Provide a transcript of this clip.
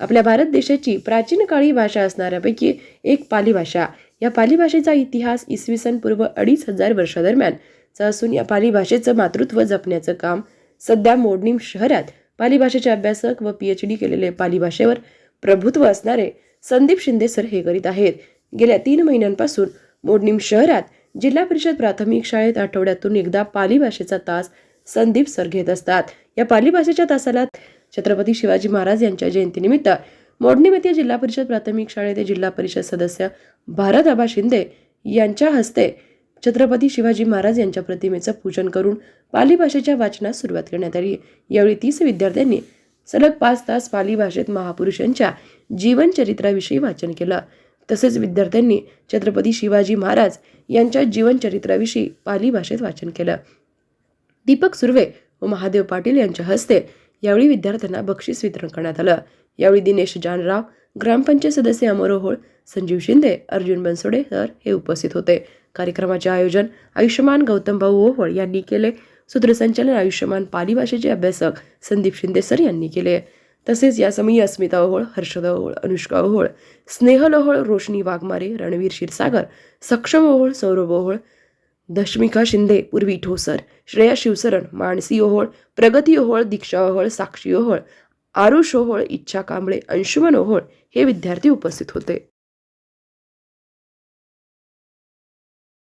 आपल्या भारत देशाची प्राचीन काळी भाषा असणाऱ्यापैकी एक पाली भाषा या पाली भाषेचा इतिहास इसवी सन पूर्व अडीच हजार वर्षादरम्यानचा असून या पाली भाषेचं मातृत्व जपण्याचं काम सध्या मोडणीम शहरात पाली भाषेचे अभ्यासक व पी एच डी केलेले पाली भाषेवर प्रभुत्व असणारे संदीप शिंदे सर हे करीत आहेत. गेल्या तीन महिन्यांपासून मोडणीम शहरात जिल्हा परिषद प्राथमिक शाळेत आठवड्यातून एकदा पाली भाषेचा तास संदीप सर घेत असतात. या पाली भाषेच्या तासाला छत्रपती शिवाजी महाराज यांच्या जयंतीनिमित्त मोडणीम येथे जिल्हा परिषद प्राथमिक शाळेत जिल्हा परिषद सदस्य भारत आबा शिंदे यांच्या हस्ते छत्रपती शिवाजी महाराज यांच्या प्रतिमेचं पूजन करून पाली भाषेच्या वाचनास सुरुवात करण्यात आली. यावेळी तीस विद्यार्थ्यांनी सलग पाच तास पाली भाषेत महापुरुषांच्या जीवनचरित्राविषयी वाचन केलं. तसेच विद्यार्थ्यांनी छत्रपती शिवाजी महाराज यांच्या जीवनचरित्राविषयी पाली भाषेत वाचन केलं. दीपक सुर्वे व महादेव पाटील यांच्या हस्ते यावेळी विद्यार्थ्यांना बक्षीस वितरण करण्यात आलं. यावेळी दिनेश जानराव ग्रामपंचायत सदस्य अमर ओहोळ संजीव शिंदे अर्जुन बनसोडे सर हे उपस्थित होते. कार्यक्रमाचे आयोजन आयुष्यमान गौतम भाऊ ओहोळ यांनी केले. सूत्रसंचालन आयुष्यमान पाली भाषेचे अभ्यासक संदीप शिंदे सर यांनी केले. तसेच यासमयी अस्मिता ओहोळ हर्षदा ओहोळ अनुष्का ओहोळ स्नेहल ओहोळ रोशनी वाघमारे रणवीर क्षीरसागर सक्षम ओहोळ सौरभ ओहोळ दशमिका शिंदे पूर्वी ठोसर श्रेया शिवसरण मानसी ओहोळ प्रगती ओहोळ दीक्षा ओहोळ साक्षी ओहोळ आरुष ओहोळ इच्छा कांबळे अंशुमन ओहोळ हे विद्यार्थी उपस्थित होते.